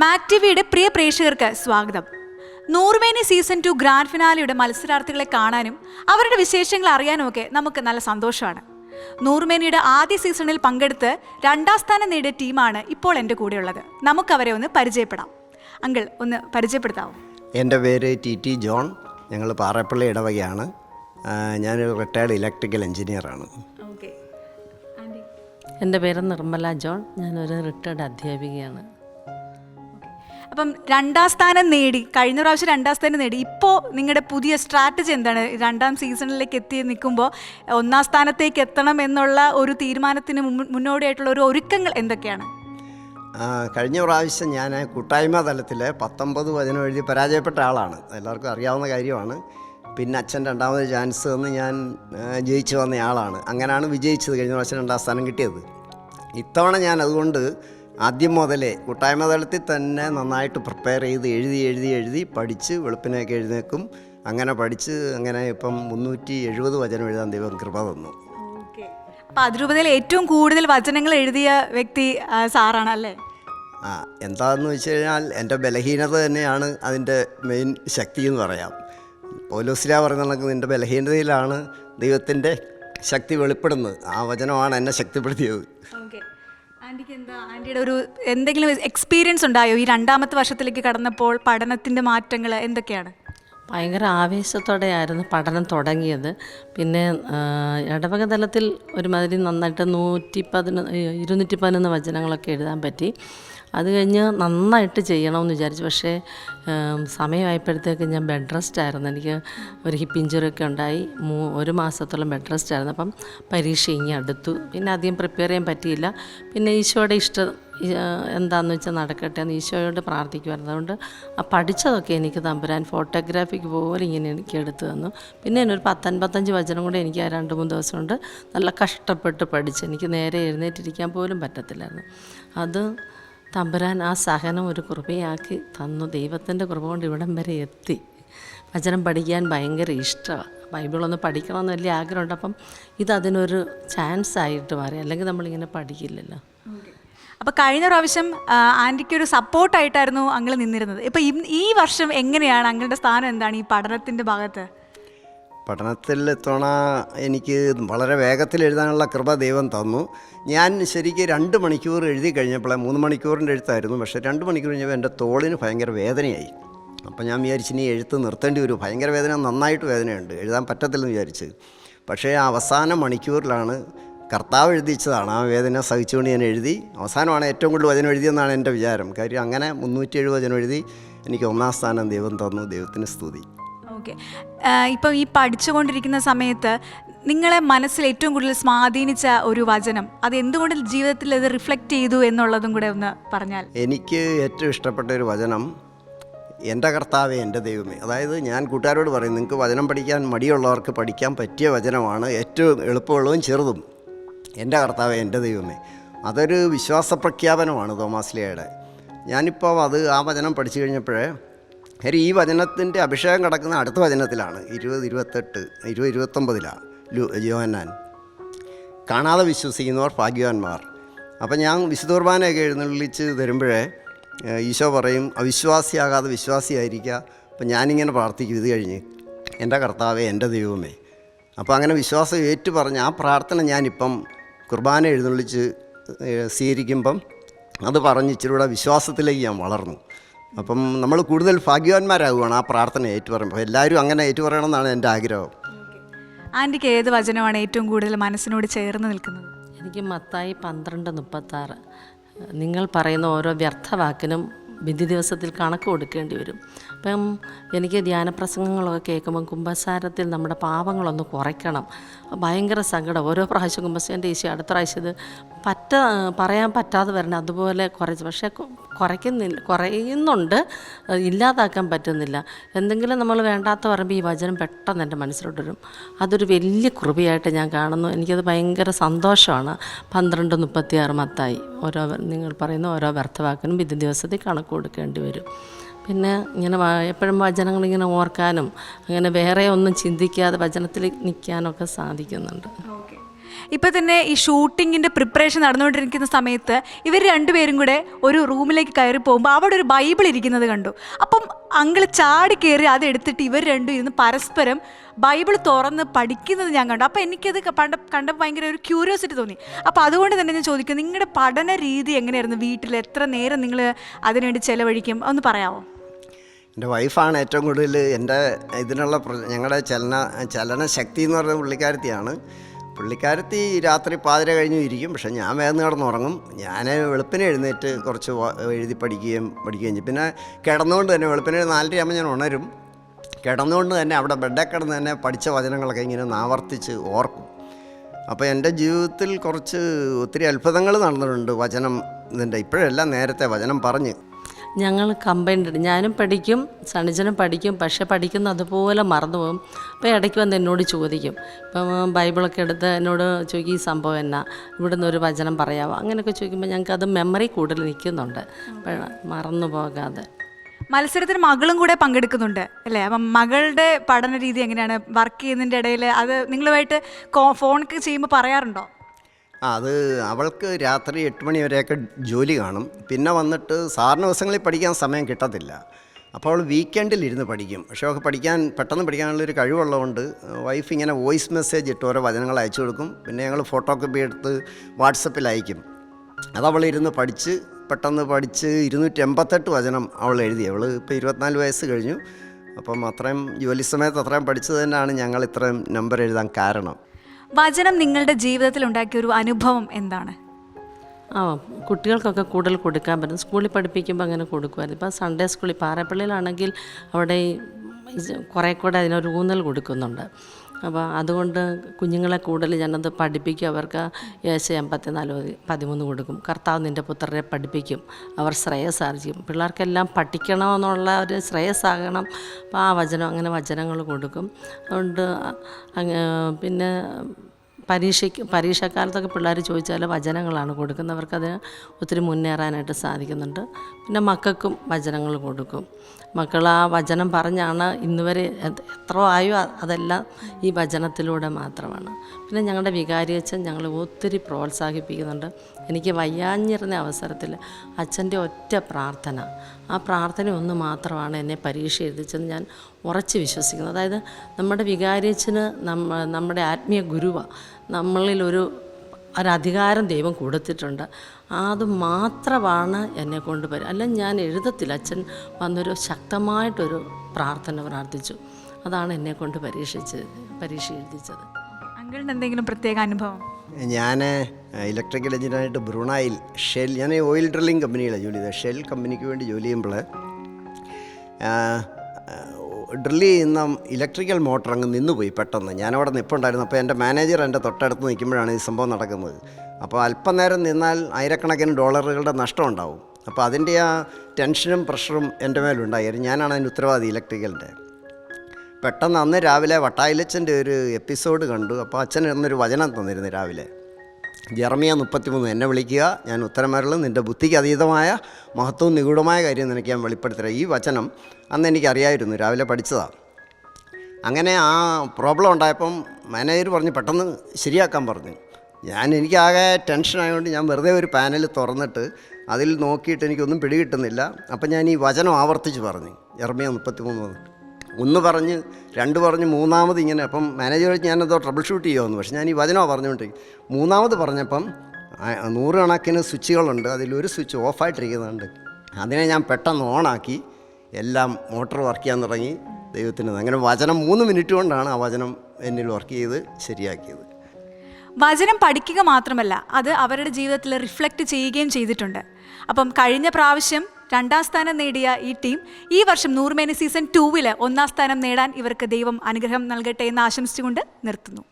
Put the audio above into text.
Mac ടിവിയുടെ പ്രിയ പ്രേക്ഷകർക്ക് സ്വാഗതം. നൂറുമേനി സീസൺ ടു ഗ്രാൻഡ് ഫിനാലിയുടെ മത്സരാർത്ഥികളെ കാണാനും അവരുടെ വിശേഷങ്ങൾ അറിയാനും ഒക്കെ നമുക്ക് നല്ല സന്തോഷമാണ്. നൂറുമേനിയുടെ ആദ്യ സീസണിൽ പങ്കെടുത്ത് രണ്ടാം സ്ഥാനം നേടിയ ടീമാണ് ഇപ്പോൾ എന്റെ കൂടെയുള്ളത്. നമുക്കവരെ ഒന്ന് പരിചയപ്പെടാം. അങ്കിൾ ഒന്ന് പരിചയപ്പെടുത്താമോ എന്റെ പേര് ടി ടി ജോൺ. ഞങ്ങൾ പാറപ്പള്ളി ഇടവകയാണ്. ഞാനൊരു റിട്ടയർഡ് ഇലക്ട്രിക്കൽ എഞ്ചിനീയറാണ് ഓക്കെ. എന്റെ പേര് നിർമ്മല ജോൺ. ഞാനൊരു റിട്ടയർഡ് അധ്യാപികയാണ്. അപ്പം രണ്ടാം സ്ഥാനം നേടി കഴിഞ്ഞ പ്രാവശ്യം രണ്ടാം സ്ഥാനം നേടി. ഇപ്പോൾ നിങ്ങളുടെ പുതിയ സ്ട്രാറ്റജി എന്താണ്? രണ്ടാം സീസണിലേക്ക് എത്തി നിൽക്കുമ്പോൾ ഒന്നാം സ്ഥാനത്തേക്ക് എത്തണം എന്നുള്ള ഒരു തീരുമാനത്തിന് മുന്നോടിയായിട്ടുള്ള ഒരു ഒരുക്കങ്ങൾ എന്തൊക്കെയാണ്? കഴിഞ്ഞ പ്രാവശ്യം ഞാൻ കൂട്ടായ്മ തലത്തിൽ പത്തൊമ്പത് വചനം എഴുതി പരാജയപ്പെട്ട ആളാണ്. എല്ലാവർക്കും അറിയാവുന്ന കാര്യമാണ്. പിന്നെ അച്ഛൻ രണ്ടാമത് ചാൻസ് എന്ന് ഞാൻ ജയിച്ചു വന്ന ആളാണ്. അങ്ങനെയാണ് വിജയിച്ചത് കഴിഞ്ഞ പ്രാവശ്യം രണ്ടാം സ്ഥാനം കിട്ടിയത്. ഇത്തവണ ഞാൻ അതുകൊണ്ട് ആദ്യം മുതലേ കൂട്ടായ്മ തലത്തിൽ തന്നെ നന്നായിട്ട് പ്രിപ്പയർ ചെയ്ത് എഴുതി എഴുതി എഴുതി പഠിച്ച് വെളുപ്പിനൊക്കെ എഴുന്നേക്കും അങ്ങനെ പഠിച്ച് അങ്ങനെ ഇപ്പം മുന്നൂറ്റി എഴുപത് വചനം എഴുതാൻ ദൈവം കൃപ തന്നു. അപ്പം അതിരൂപതയിൽ ഏറ്റവും കൂടുതൽ വചനങ്ങൾ എഴുതിയ വ്യക്തി സാറാണ് അല്ലേ? ആ എന്താണെന്ന് വെച്ച് കഴിഞ്ഞാൽ എന്റെ ബലഹീനത തന്നെയാണ് അതിന്റെ മെയിൻ ശക്തി എന്ന് പറയാം. പോലോസില പറയുന്ന കണക്ക് നിന്റെ ബലഹീനതയിലാണ് ദൈവത്തിന്റെ ശക്തി വെളിപ്പെടുന്നത്. ആ വചനമാണ് എന്നെ ശക്തിപ്പെടുത്തിയത്. ആന്റിക്ക് എന്താ ആന്റിയുടെ ഒരു എന്തെങ്കിലും എക്സ്പീരിയൻസ് ഉണ്ടായോ? ഈ രണ്ടാമത്തെ വർഷത്തിലേക്ക് കടന്നപ്പോൾ പഠനത്തിന്റെ മാറ്റങ്ങൾ എന്തൊക്കെയാണ്? ഭയങ്കര ആവേശത്തോടെയായിരുന്നു പഠനം തുടങ്ങിയത്. പിന്നെ ഇടവക തലത്തിൽ ഒരുമാതിരി നന്നായിട്ട് നൂറ്റി പതിനൊന്ന് ഇരുന്നൂറ്റി പതിനൊന്ന് വചനങ്ങളൊക്കെ എഴുതാൻ പറ്റി. അത് കഴിഞ്ഞ് നന്നായിട്ട് ചെയ്യണമെന്ന് വിചാരിച്ചു. പക്ഷേ സമയമായപ്പോഴത്തേക്ക് ഞാൻ ബെഡ് റെസ്റ്റ് ആയിരുന്നു. എനിക്ക് ഒരു ഹിപ്പ് ഇഞ്ചുറി ഒക്കെ ഉണ്ടായി. മൂ ഒരു മാസത്തോളം ബെഡ് റെസ്റ്റ് ആയിരുന്നു. അപ്പം പരീക്ഷ ഇനി അടുത്തു. പിന്നെ അധികം പ്രിപ്പയർ ചെയ്യാൻ പറ്റിയില്ല. പിന്നെ ഈശോയുടെ ഇഷ്ടം എന്താണെന്ന് വെച്ചാൽ നടക്കട്ടെ എന്ന് ഈശോയോട് പ്രാർത്ഥിക്കുമായിരുന്നു. അതുകൊണ്ട് ആ പഠിച്ചതൊക്കെ എനിക്ക് തമ്പുരാൻ ഫോട്ടോഗ്രാഫിക്ക് പോലെ ഇങ്ങനെ എനിക്ക് എടുത്തു തന്നു. പിന്നെ എന്നൊരു പത്തൻപത്തഞ്ച് വചനം കൂടെ എനിക്ക് ആ രണ്ട് മൂന്ന് ദിവസം കൊണ്ട് നല്ല കഷ്ടപ്പെട്ട് പഠിച്ചു എനിക്ക് നേരെ എഴുന്നേറ്റിരിക്കാൻ പോലും പറ്റത്തില്ലായിരുന്നു. അത് തമ്പുരാൻ ആ സഹനം ഒരു കൃപയാക്കി തന്നു. ദൈവത്തിന്റെ കൃപ കൊണ്ട് ഇവിടം വരെ എത്തി. വചനം പഠിക്കാൻ ഭയങ്കര ഇഷ്ടമാണ് ബൈബിളൊന്ന് പഠിക്കണമെന്ന് വലിയ ആഗ്രഹമുണ്ട്. അപ്പം ഇതതിനൊരു ചാൻസ് ആയിട്ട് മാറി. അല്ലെങ്കിൽ നമ്മളിങ്ങനെ പഠിക്കില്ലല്ലോ. അപ്പോൾ കഴിഞ്ഞ പ്രാവശ്യം ആന്റിക്ക് ഒരു സപ്പോർട്ടായിട്ടായിരുന്നു അങ്ങൾ നിന്നിരുന്നത്. ഇപ്പം ഈ വർഷം എങ്ങനെയാണ്? അങ്ങളുടെ സ്ഥാനം എന്താണ് ഈ പഠനത്തിന്റെ ഭാഗത്ത്? പഠനത്തിൽ എത്തണ എനിക്ക് വളരെ വേഗത്തിൽ എഴുതാനുള്ള കൃപ ദൈവം തന്നു. ഞാൻ ശരിക്കും രണ്ട് മണിക്കൂർ എഴുതി കഴിഞ്ഞപ്പോൾ മൂന്ന് മണിക്കൂറിന്റെ എഴുത്തായിരുന്നു പക്ഷേ രണ്ട് മണിക്കൂർ കഴിഞ്ഞപ്പോൾ എന്റെ തോളിന് ഭയങ്കര വേദനയായി. അപ്പോൾ ഞാൻ വിചാരിച്ചു ഇനി എഴുത്ത് നിർത്തേണ്ടി വരും. ഭയങ്കര വേദന നന്നായിട്ട് വേദനയുണ്ട്. എഴുതാൻ പറ്റത്തില്ലെന്ന് വിചാരിച്ച്. പക്ഷേ ആ അവസാന മണിക്കൂറിലാണ് കർത്താവ് എഴുതിച്ചതാണ്. ആ വേദന സഹിച്ചുകൊണ്ട് ഞാൻ എഴുതി. അവസാനമാണ് ഏറ്റവും കൂടുതൽ വചനം എഴുതിയെന്നാണ് എന്റെ വിചാരം. കാര്യം അങ്ങനെ മുന്നൂറ്റി എഴുപത് വചനം എഴുതി എനിക്ക് ഒന്നാം സ്ഥാനം ദൈവം തന്നു. ദൈവത്തിന് സ്തുതി. ഓക്കെ ഇപ്പം ഈ പഠിച്ചുകൊണ്ടിരിക്കുന്ന സമയത്ത് നിങ്ങളെ മനസ്സിൽ ഏറ്റവും കൂടുതൽ സ്വാധീനിച്ച ഒരു വചനം അത് എന്തുകൊണ്ട് ജീവിതത്തിൽ അത് റിഫ്ലക്റ്റ് ചെയ്തു എന്നുള്ളതും കൂടെ ഒന്ന് പറഞ്ഞാൽ? എനിക്ക് ഏറ്റവും ഇഷ്ടപ്പെട്ട ഒരു വചനം എന്റെ കർത്താവേ എന്റെ ദൈവമേ. അതായത് ഞാൻ കൂട്ടുകാരോട് പറയും നിങ്ങൾക്ക് വചനം പഠിക്കാൻ മടിയുള്ളവർക്ക് പഠിക്കാൻ പറ്റിയ വചനമാണ് ഏറ്റവും എളുപ്പമുള്ളതും ചെറുതും. എന്റെ കർത്താവേ എന്റെ ദൈവമേ. അതൊരു വിശ്വാസ പ്രഖ്യാപനമാണ് തോമാസ്ലിയയുടെ ഞാനിപ്പോൾ അത് ആ വചനം പഠിച്ചു കഴിഞ്ഞപ്പോഴേ കാര്യം ഈ വചനത്തിന്റെ അഭിഷേകം കിടക്കുന്ന അടുത്ത വചനത്തിലാണ് ഇരുപത് ഇരുപത്തെട്ട് ഇരുപത് ഇരുപത്തൊമ്പതിലാണ് ലു യോഹന്നാൻ. കാണാതെ വിശ്വസിക്കുന്നവർ ഭാഗ്യവാന്മാർ. അപ്പം ഞാൻ വിശുദ്ധ കുർബാനയൊക്കെ എഴുന്നള്ളിച്ച് തരുമ്പോഴേ ഈശോ പറയും അവിശ്വാസിയാകാതെ വിശ്വാസിയായിരിക്കുക അപ്പം ഞാനിങ്ങനെ പ്രാർത്ഥിക്കും ഇത് കഴിഞ്ഞ് എന്റെ കർത്താവേ എന്റെ ദൈവമേ. അപ്പോൾ അങ്ങനെ വിശ്വാസം ഏറ്റു പറഞ്ഞ ആ പ്രാർത്ഥന ഞാനിപ്പം കുർബാന എഴുന്നള്ളിച്ച് സ്വീകരിക്കുമ്പം അത് പറഞ്ഞ് ഇച്ചിരി കൂടെ വിശ്വാസത്തിലേക്ക് ഞാൻ വളർന്നു. അപ്പം നമ്മൾ കൂടുതൽ ഭാഗ്യവാന്മാരാകുവാണ് ആ പ്രാർത്ഥന ഏറ്റു പറയുമ്പോൾ എല്ലാവരും അങ്ങനെ ഏറ്റു പറയണമെന്നാണ് എന്റെ ആഗ്രഹം. ആന്റിക്ക് ഏത് വചനമാണ് ഏറ്റവും കൂടുതൽ മനസ്സിനോട് ചേർന്ന് നിൽക്കുന്നത്? എനിക്ക് മത്തായി പന്ത്രണ്ട് മുപ്പത്താറ്. നിങ്ങൾ പറയുന്ന ഓരോ വ്യർത്ഥവാക്കിനും വിധി ദിവസത്തിൽ കണക്ക് കൊടുക്കേണ്ടി വരും. അപ്പം എനിക്ക് ധ്യാനപ്രസംഗങ്ങളൊക്കെ കേൾക്കുമ്പം കുംഭസാരത്തിൽ നമ്മുടെ പാപങ്ങളൊന്ന് കുറയ്ക്കണം. ഭയങ്കര സങ്കടം. ഓരോ പ്രാവശ്യം കുംഭസാരന്റെ ഈശോ അടുത്ത പ്രാവശ്യം ഇത് പറ്റ പറയാൻ പറ്റാതെ വരണം അതുപോലെ കുറച്ച്. പക്ഷേ കുറയ്ക്കുന്നില്ല കുറയുന്നുണ്ട്. ഇല്ലാതാക്കാൻ പറ്റുന്നില്ല. എന്തെങ്കിലും നമ്മൾ വേണ്ടാത്ത പറയുമ്പോൾ ഈ വചനം പെട്ടെന്ന് എന്റെ മനസ്സിലോട്ട് വരും. അതൊരു വലിയ കൃപയായിട്ട് ഞാൻ കാണുന്നു. എനിക്കത് ഭയങ്കര സന്തോഷമാണ്. പന്ത്രണ്ട് മുപ്പത്തിയാറ് മത്തായി. ഓരോ നിങ്ങൾ പറയുന്ന ഓരോ വ്യർത്ഥവാക്കിനും വിധി ദിവസത്തിൽ കണക്ക് കൊടുക്കേണ്ടി വരും. പിന്നെ ഇങ്ങനെ എപ്പോഴും എപ്പോഴും വചനങ്ങളിങ്ങനെ ഓർക്കാനും അങ്ങനെ വേറെ ഒന്നും ചിന്തിക്കാതെ വചനത്തിൽ നിൽക്കാനൊക്കെ സാധിക്കുന്നുണ്ട്. ഇപ്പം തന്നെ ഈ ഷൂട്ടിങ്ങിന്റെ പ്രിപ്പറേഷൻ നടന്നുകൊണ്ടിരിക്കുന്ന സമയത്ത് ഇവർ രണ്ടുപേരും കൂടെ ഒരു റൂമിലേക്ക് കയറി പോകുമ്പോൾ അവിടെ ഒരു ബൈബിൾ ഇരിക്കുന്നത് കണ്ടു. അപ്പം അങ്കിൾ ചാടി കയറി അത് എടുത്തിട്ട് ഇവർ രണ്ടും ഇരുന്ന് പരസ്പരം ബൈബിൾ തുറന്ന് പഠിക്കുന്നത് ഞാൻ കണ്ടു. അപ്പോൾ എനിക്കത് പണ്ട കണ്ടപ്പോൾ ഭയങ്കര ഒരു ക്യൂരിയോസിറ്റി തോന്നി. അപ്പോൾ അതുകൊണ്ട് തന്നെ ഞാൻ ചോദിക്കും നിങ്ങളുടെ പഠന രീതി എങ്ങനെയായിരുന്നു? വീട്ടിൽ എത്ര നേരം നിങ്ങൾ അതിനുവേണ്ടി ചിലവഴിക്കും? ഒന്ന് പറയാമോ എന്റെ വൈഫാണ് ഏറ്റവും കൂടുതൽ എന്റെ ഇതിനുള്ള ഞങ്ങളുടെ ചലന ചലനശക്തി എന്ന് പറയുന്ന പുള്ളിക്കാരത്തിയാണ്. പുള്ളിക്കാരത്തി രാത്രി പാതിര കഴിഞ്ഞു ഇരിക്കും. പക്ഷേ ഞാൻ വേഗം കിടന്നുറങ്ങും. ഞാൻ വെളുപ്പിനെ എഴുന്നേറ്റ് കുറച്ച് എഴുതി പഠിക്കുകയും പഠിക്കുകയും ചെയ്യും. പിന്നെ കിടന്നുകൊണ്ട് തന്നെ വെളുപ്പിനെ നാലര ആകുമ്പോൾ ഞാൻ ഉണരും. കിടന്നുകൊണ്ട് തന്നെ അവിടെ ബെഡേ കിടന്ന് തന്നെ പഠിച്ച വചനങ്ങളൊക്കെ ഇങ്ങനെ ആവർത്തിച്ച് ഓർക്കും. അപ്പോൾ എന്റെ ജീവിതത്തിൽ കുറച്ച് ഒത്തിരി അത്ഭുതങ്ങൾ നടന്നിട്ടുണ്ട് വചനം ഇതിന്റെ ഇപ്പോഴല്ല നേരത്തെ വചനം പറഞ്ഞ് ഞങ്ങൾ കമ്പൈൻഡ് ഞാനും പഠിക്കും സണിജനും പഠിക്കും പക്ഷെ പഠിക്കുന്ന അതുപോലെ മറന്നു പോകും അപ്പോൾ ഇടയ്ക്ക് വന്ന് എന്നോട് ചോദിക്കും. ഇപ്പം ബൈബിളൊക്കെ എടുത്ത് എന്നോട് ചോദിക്കും ഈ സംഭവം എന്നാ? ഇവിടുന്ന് ഒരു വചനം പറയാമോ അങ്ങനെയൊക്കെ ചോദിക്കുമ്പോൾ ഞങ്ങൾക്ക് അത് മെമ്മറി കൂടുതൽ നിൽക്കുന്നുണ്ട്. മറന്നു പോകാതെ മത്സരത്തിന് മകളും കൂടെ പങ്കെടുക്കുന്നുണ്ട് അല്ലേ? അപ്പം മകളുടെ പഠന രീതി എങ്ങനെയാണ്? വർക്ക് ചെയ്യുന്നതിന്റെ ഇടയിൽ അത് നിങ്ങളുമായിട്ട് ഫോണൊക്കെ ചെയ്യുമ്പോൾ പറയാറുണ്ടോ? അത് അവൾക്ക് രാത്രി എട്ട് മണി വരെയൊക്കെ ജോലി കാണും. പിന്നെ വന്നിട്ട് സാറിന് ദിവസങ്ങളിൽ പഠിക്കാൻ സമയം കിട്ടത്തില്ല. അപ്പോൾ അവൾ വീക്കെൻഡിൽ ഇരുന്ന് പഠിക്കും. പക്ഷേ അവൾക്ക് പഠിക്കാൻ പെട്ടെന്ന് പഠിക്കാനുള്ളൊരു കഴിവുള്ളതുകൊണ്ട് വൈഫ് ഇങ്ങനെ വോയിസ് മെസ്സേജ് ഇട്ട് ഓരോ വചനങ്ങൾ അയച്ചു കൊടുക്കും. പിന്നെ ഞങ്ങൾ ഫോട്ടോ കോപ്പി എടുത്ത് വാട്സപ്പിൽ അയക്കും. അതവൾ ഇരുന്ന് പഠിച്ച് പെട്ടെന്ന് പഠിച്ച് ഇരുന്നൂറ്റി എൺപത്തെട്ട് വചനം അവൾ എഴുതി. അവൾ ഇപ്പോൾ ഇരുപത്തിനാല് വയസ്സ് കഴിഞ്ഞു. അപ്പം അത്രയും ജോലി സമയത്ത് അത്രയും പഠിച്ചത് തന്നെയാണ് ഞങ്ങൾ ഇത്രയും നമ്പർ എഴുതാൻ കാരണം. വചനം നിങ്ങളുടെ ജീവിതത്തിൽ ഉണ്ടാക്കിയ ഒരു അനുഭവം എന്താണ്? ആ കുട്ടികൾക്കൊക്കെ കൂടുതൽ കൊടുക്കാൻ പറ്റും. സ്കൂളിൽ പഠിപ്പിക്കുമ്പോൾ അങ്ങനെ കൊടുക്കുമായിരുന്നു. ഇപ്പോൾ സൺഡേ സ്കൂളിൽ പാറപ്പള്ളിയിലാണെങ്കിൽ അവിടെ കുറേ കൂടെ അതിനൊരു ഊന്നൽ കൊടുക്കുന്നുണ്ട്. അപ്പോൾ അതുകൊണ്ട് കുഞ്ഞുങ്ങളെ കൂടുതൽ ഞാനത് പഠിപ്പിക്കും. അവർക്ക് ഏശ എൺപത്തിനാല് പതി- പതിമൂന്ന് കൊടുക്കും. കർത്താവ് നിന്റെ പുത്രരെ പഠിപ്പിക്കും. അവർ ശ്രേയസാർജിക്കും പിള്ളേർക്കെല്ലാം പഠിക്കണമെന്നുള്ള ഒരു ശ്രേയസാകണം അപ്പോൾ ആ വചനം അങ്ങനെ വചനങ്ങൾ കൊടുക്കും. അതുകൊണ്ട് പിന്നെ പരീക്ഷയ്ക്ക് പരീക്ഷാക്കാലത്തൊക്കെ പിള്ളേർ ചോദിച്ചാൽ വചനങ്ങളാണ് കൊടുക്കുന്നവർക്ക് അതിന് ഒത്തിരി മുന്നേറാനായിട്ട് സാധിക്കുന്നുണ്ട്. പിന്നെ മക്കൾക്കും വചനങ്ങൾ കൊടുക്കും. മക്കൾ ആ വചനം പറഞ്ഞാണ് ഇന്ന് വരെ എത്- എത്ര ആയോ അതെല്ലാം ഈ വചനത്തിലൂടെ മാത്രമാണ്. പിന്നെ ഞങ്ങളുടെ വികാരി അച്ഛൻ ഞങ്ങൾ ഒത്തിരി പ്രോത്സാഹിപ്പിക്കുന്നുണ്ട്. എനിക്ക് വയ്യാഞ്ഞിരുന്ന അവസരത്തിൽ അച്ഛന്റെ ഒറ്റ പ്രാർത്ഥന. ആ പ്രാർത്ഥന ഒന്ന് മാത്രമാണ് എന്നെ പരീക്ഷ എഴുതിച്ചെന്ന് ഞാൻ ഉറച്ച് വിശ്വസിക്കുന്നത് അതായത് നമ്മുടെ വികാരിയച്ഛന് നമ്മ നമ്മുടെ ആത്മീയ ഗുരുവാണ് നമ്മളിൽ ഒരു ഒരധികാരം ദൈവം കൊടുത്തിട്ടുണ്ട്. അത് മാത്രമാണ് എന്നെ കൊണ്ട് വരും അല്ല ഞാൻ എഴുതത്തില്ല. അച്ഛൻ വന്നൊരു ശക്തമായിട്ടൊരു പ്രാർത്ഥന പ്രാർത്ഥിച്ചു. അതാണ് എന്നെ കൊണ്ട് പരീക്ഷിച്ച് പരീക്ഷ എഴുതിച്ചത്. അങ്കിളിന് എന്തെങ്കിലും പ്രത്യേക അനുഭവം? ഞാൻ ഇലക്ട്രിക്കൽ എഞ്ചിനീയറായിട്ട് ബ്രൂണായിൽ ഷെൽ ഞാൻ ഓയിൽ ഡ്രില്ലിംഗ് കമ്പനിയിലാണ് ജോലി ചെയ്തത്. ഷെൽ കമ്പനിക്ക് വേണ്ടി ജോലി ചെയ്യുമ്പോൾ ഡ്രില്ല് ചെയ്യുന്ന ഇലക്ട്രിക്കൽ മോട്ടർ അങ്ങ് നിന്നുപോയി പെട്ടെന്ന്. ഞാനവിടെ നിൽപ്പുണ്ടായിരുന്നു അപ്പോൾ എന്റെ മാനേജർ എന്റെ തൊട്ടടുത്ത് നിൽക്കുമ്പോഴാണ് ഈ സംഭവം നടക്കുന്നത്. അപ്പോൾ അല്പനേരം നിന്നാൽ ആയിരക്കണക്കിന് ഡോളറുകളുടെ നഷ്ടം ഉണ്ടാവും. അപ്പോൾ അതിന്റെ ആ ടെൻഷനും പ്രഷറും എന്റെ മേലുണ്ടായിരുന്നു ഞാനാണ് അതിന്റെ ഉത്തരവാദി ഇലക്ട്രിക്കലിന്റെ. പെട്ടെന്ന് അന്ന് രാവിലെ വട്ടായിലച്ചന്റെ ഒരു എപ്പിസോഡ് കണ്ടു. അപ്പോൾ അച്ഛൻ എന്നൊരു വചനം തന്നിരുന്നു രാവിലെ. ജെറമിയ മുപ്പത്തിമൂന്ന്. എന്നെ വിളിക്കുക. ഞാൻ ഉത്തരമരളും നിന്റെ ബുദ്ധിക്ക് അതീതമായ മഹത്വവും നിഗൂഢമായ കാര്യം നിനക്ക് ഞാൻ വെളിപ്പെടുത്തരാം. ഈ വചനം അന്ന് എനിക്കറിയായിരുന്നു രാവിലെ പഠിച്ചതാണ് അങ്ങനെ ആ പ്രോബ്ലം ഉണ്ടായപ്പം മാനേജർ പറഞ്ഞ് പെട്ടെന്ന് ശരിയാക്കാൻ പറഞ്ഞു. ഞാൻ എനിക്കാകെ ടെൻഷൻ ആയതുകൊണ്ട് ഞാൻ വെറുതെ ഒരു പാനൽ തുറന്നിട്ട് അതിൽ നോക്കിയിട്ട് എനിക്കൊന്നും പിടികിട്ടുന്നില്ല. അപ്പം ഞാൻ ഈ വചനം ആവർത്തിച്ച് പറഞ്ഞു. എർമിയ മുപ്പത്തിമൂന്ന് വന്നിട്ട് ഒന്ന് പറഞ്ഞ് രണ്ട് പറഞ്ഞ് മൂന്നാമത് ഇങ്ങനെ അപ്പം മാനേജർ ഞാനെന്തോ ട്രബിൾ ഷൂട്ട് ചെയ്യുമെന്ന് പക്ഷേ ഞാൻ ഈ വചനമാണ് പറഞ്ഞുകൊണ്ടിരിക്കും മൂന്നാമത് പറഞ്ഞപ്പം നൂറുകണക്കിന് സ്വിച്ചുകളുണ്ട്. അതിലൊരു സ്വിച്ച് ഓഫായിട്ടിരിക്കുന്നുണ്ട്. അതിനെ ഞാൻ പെട്ടെന്ന് ഓണാക്കി എല്ലാം മോട്ടോർ വർക്ക് ചെയ്യാൻ തുടങ്ങി. ദൈവത്തിന് അങ്ങനെ വചനം മൂന്ന് മിനിറ്റ് കൊണ്ടാണ് ആ വചനം എന്നിൽ വർക്ക് ചെയ്ത് ശരിയാക്കിയത്. വചനം പഠിക്കുക മാത്രമല്ല അത് അവരുടെ ജീവിതത്തിൽ റിഫ്ലക്റ്റ് ചെയ്യുകയും ചെയ്തിട്ടുണ്ട്. അപ്പം കഴിഞ്ഞ പ്രാവശ്യം രണ്ടാം സ്ഥാനം നേടിയ ഈ ടീം ഈ വർഷം നൂറുമേനി സീസൺ ടൂവിൽ ഒന്നാം സ്ഥാനം നേടാൻ ഇവർക്ക് ദൈവം അനുഗ്രഹം നൽകട്ടെ എന്ന് ആശംസിച്ചുകൊണ്ട് നിർത്തുന്നു.